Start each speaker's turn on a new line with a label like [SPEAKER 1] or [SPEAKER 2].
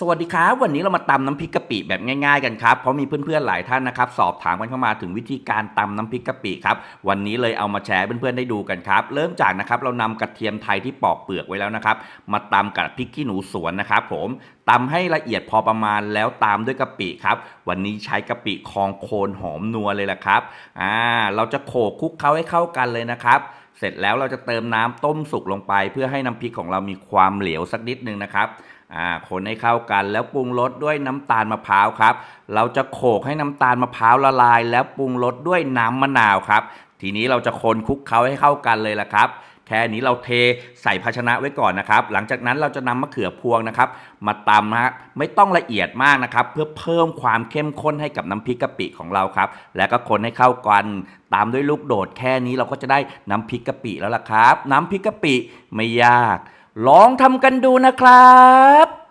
[SPEAKER 1] สวัสดีครับ วันนี้เรามาตำน้ำพริกกะปิแบบง่ายๆกันครับเพราะมีเพื่อนๆหลายท่านนะครับสอบถามกันเข้ามาถึงวิธีการตำน้ำพริกกะปิครับวันนี้เลยเอามาแชร์เพื่อนๆได้ดูกันครับ เริ่มจากนะครับเรานำกระเทียมไทยที่ปอกเปลือกไว้แล้วนะครับ มาตำกับพริกขี้หนูสวนนะครับ ผมตำให้ละเอียดพอประมาณแล้วตามด้วยกะปิครับวันนี้ใช้กะปิคองโคนหอมนัวเลยละครับอ่าเราจะโขลกคลุกเคล้าให้เข้ากันเลยนะครับเสร็จแล้วเราจะเติมน้ำต้มสุกลงไป เพื่อให้น้ำพริกของเรามีความเหลวสักนิดนึงนะครับ คนให้เข้ากันแล้วปรุงรสด้วยน้ำตาลมะพร้าวครับ เราจะโขลกให้น้ำตาลมะพร้าวละลาย แล้วปรุงรสด้วยน้ำมะนาวครับ ทีนี้เราจะคนคลุกเคล้าให้เข้ากันเลยละครับแค่นี้เราเทใส่ภาชนะไว้ก่อนนะครับ หลังจากนั้นเราจะนำมะเขือพวงนะครับ มาตำนะฮะไม่ต้องละเอียดมากนะครับ เพื่อเพิ่มความเข้มข้นให้กับน้ำพริกกะปิของเราครับ แล้วก็คนให้เข้ากันตามด้วยลูกโดดแค่นี้เราก็จะได้น้ำพริกกะปิแล้วล่ะครับ น้ำพริกกะปิไม่ยาก ลองทำกันดูนะครับ